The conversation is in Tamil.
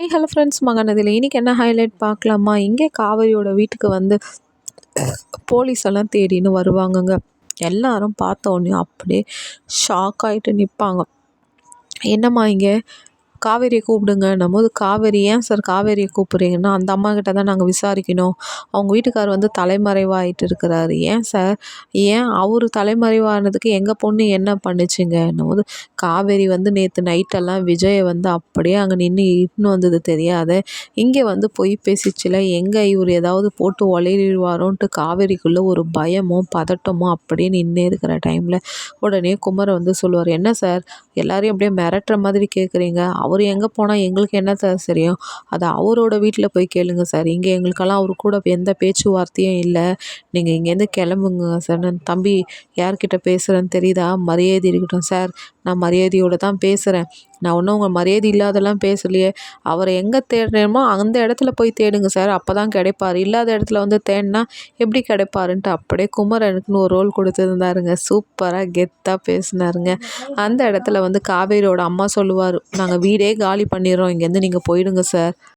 ஹே ஹலோ ஃப்ரெண்ட்ஸ் மகனதில் இன்றைக்கி என்ன ஹைலைட் பார்க்கலாமா? இங்கே காவேரியோட வீட்டுக்கு வந்து போலீஸ் எல்லாம் தேடின்னு வருவாங்கங்க. எல்லாரும் பார்த்த உடனே அப்படியே ஷாக் ஆகிட்டு நிற்பாங்க என்னம்மா இங்கே? காவேரியை கூப்பிடுங்கன்னும் போது காவேரி ஏன் சார் காவேரியை கூப்பிட்றீங்கன்னா அந்த அம்மா கிட்ட தான் நாங்கள் விசாரிக்கணும். அவங்க வீட்டுக்கார் வந்து தலைமறைவாகிட்டு இருக்கிறாரு. ஏன் சார்? ஏன் அவர் தலைமறைவானதுக்கு எங்கள் பொண்ணு என்ன பண்ணுச்சுங்கன்னும் போது காவேரி வந்து நேற்று நைட்டெல்லாம் விஜயை வந்து அப்படியே அங்கே நின்று இட்டுன்னு வந்தது தெரியாத. இங்கே வந்து பொய் பேசிச்சுல. எங்கே இவர் ஏதாவது போட்டு ஒளிடுவாரோன்ட்டு காவேரிக்குள்ளே ஒரு பயமோ பதட்டமோ அப்படியே நின்று இருக்கிற டைமில் உடனே குமரை வந்து சொல்லுவார் என்ன சார்? எல்லாரையும் அப்படியே மிரட்டுற மாதிரி கேட்குறீங்க அவர் எங்கே போனால் எங்களுக்கு என்ன சார் தெரியும்? அதை அவரோட வீட்டில் போய் கேளுங்க சார். இங்கே எங்களுக்கெல்லாம் அவர் கூட எந்த பேச்சுவார்த்தையும் இல்லை. நீங்கள் இங்கேருந்து கிளம்புங்க சார். நான் தம்பி யார்கிட்ட பேசுகிறேன்னு தெரியுதா? மரியாதை இருக்கட்டும் சார். நான் மரியாதையோடு தான் பேசுகிறேன் நான் ஒன்றும் உங்கள் மரியாதை இல்லாதெல்லாம் பேசலையே. அவரை எங்கே தேடுறேமோ அந்த இடத்துல போய் தேடுங்க சார். அப்போ தான் கிடைப்பார். இல்லாத இடத்துல வந்து தேடினா எப்படி கிடைப்பாருன்ட்டு அப்படியே குமரனுக்குன்னு ஒரு ரோல் கொடுத்துருந்தாருங்க. சூப்பராக கெத்தாக பேசினாருங்க. அந்த இடத்துல வந்து காவேரியோட அம்மா சொல்லுவார் நாங்கள் வீடே காலி பண்ணிடுறோம். இங்கேருந்து நீங்கள் போயிடுங்க சார்.